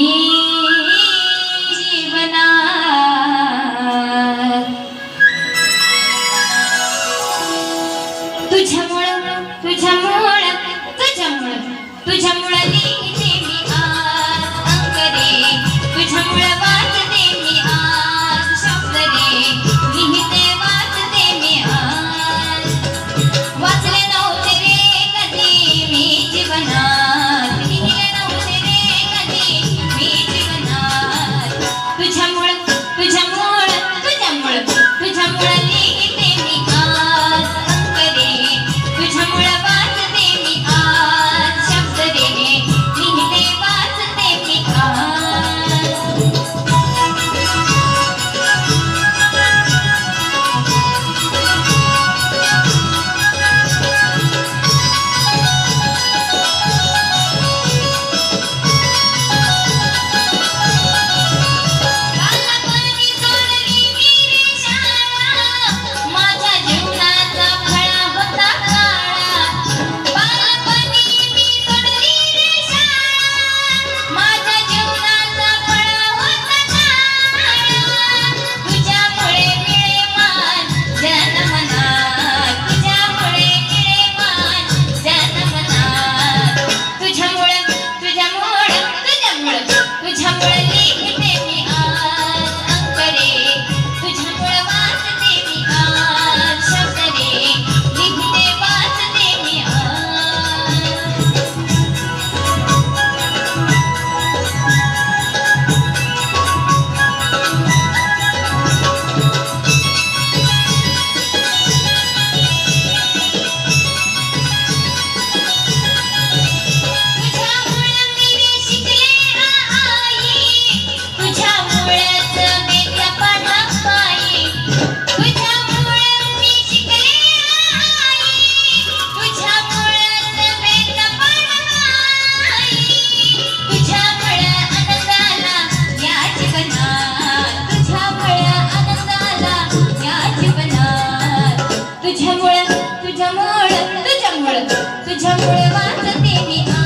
मी जीवना तुझ्यामुळं तुझ्यामुळं तुझ्यामुळं तुझ्यामुळं तुझ्यामुळं तुझ्यामुळं तुझ्यामुळं तुझ्यामुळं वाचते मी.